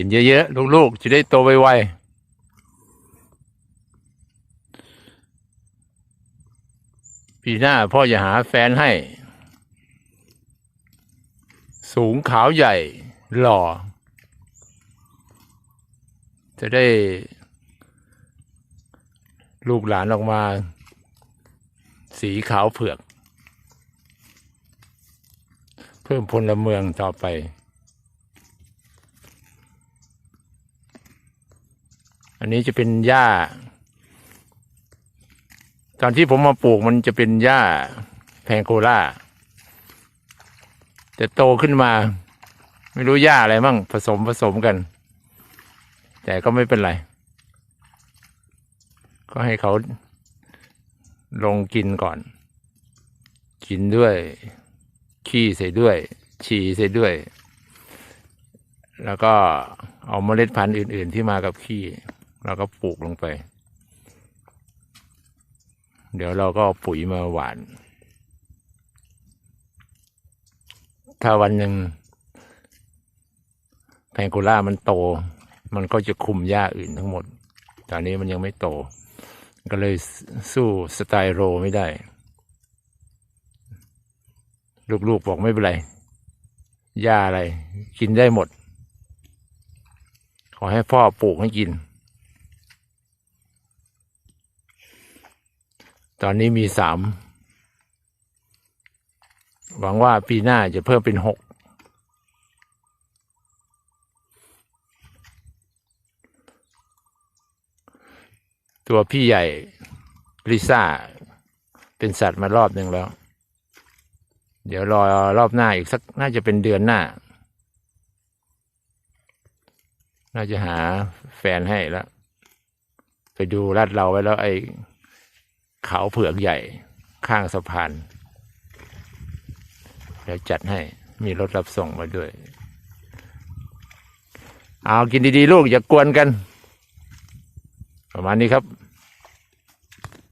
กินเยอะๆลูกๆจะได้โตไวๆปีหน้าพ่อจะหาแฟนให้ สูงขาวใหญ่หล่อ จะได้ ลูกหลานออกมา สีขาวเผือก เพิ่มพลเมืองต่อไป อันนี้จะเป็นหญ้า ตอนที่ผมมาปลูกมันจะเป็นหญ้าแพงโกล่าแต่โตขึ้นมา ไม่รู้หญ้าอะไรมั่งผสมผสมกัน แต่ก็ไม่เป็นไร ก็ให้เขาลงกินก่อน กินด้วย ขี้ใส่ด้วย ฉี่ใส่ด้วย แล้วก็เอาเมล็ดพันธุ์อื่น ๆ ที่มากับขี้ เราก็ปลูกลงไป เดี๋ยวเราก็เอาปุ๋ยมาหวาน ถ้าวันหนึ่งแพงโกล่ามันโต มันก็จะคุมหญ้าอื่นทั้งหมด ตอนนี้มันยังไม่โต ก็เลยสู้สไตล์โรไม่ได้ ลูกๆบอกไม่เป็นไรหญ้าอะไร กินได้หมด ขอให้พ่อปลูกให้กิน ตอนนี้มีสามหวังว่าปีหน้าจะเพิ่มเป็นหกตัวพี่ใหญ่ลิซ่า เป็นสัตว์มารอบหนึ่งแล้ว เดี๋ยวรอรอบหน้าอีกสักน่าจะเป็นเดือนหน้า น่าจะหาแฟนให้แล้ว ไปดูรัดเราไว้แล้วไอ้ เขาเผือกใหญ่ข้างสะพานเดี๋ยวจัดให้มีรถรับส่งมาด้วย เอากินดีๆ ลูกอย่ากวนกัน ประมาณนี้ครับ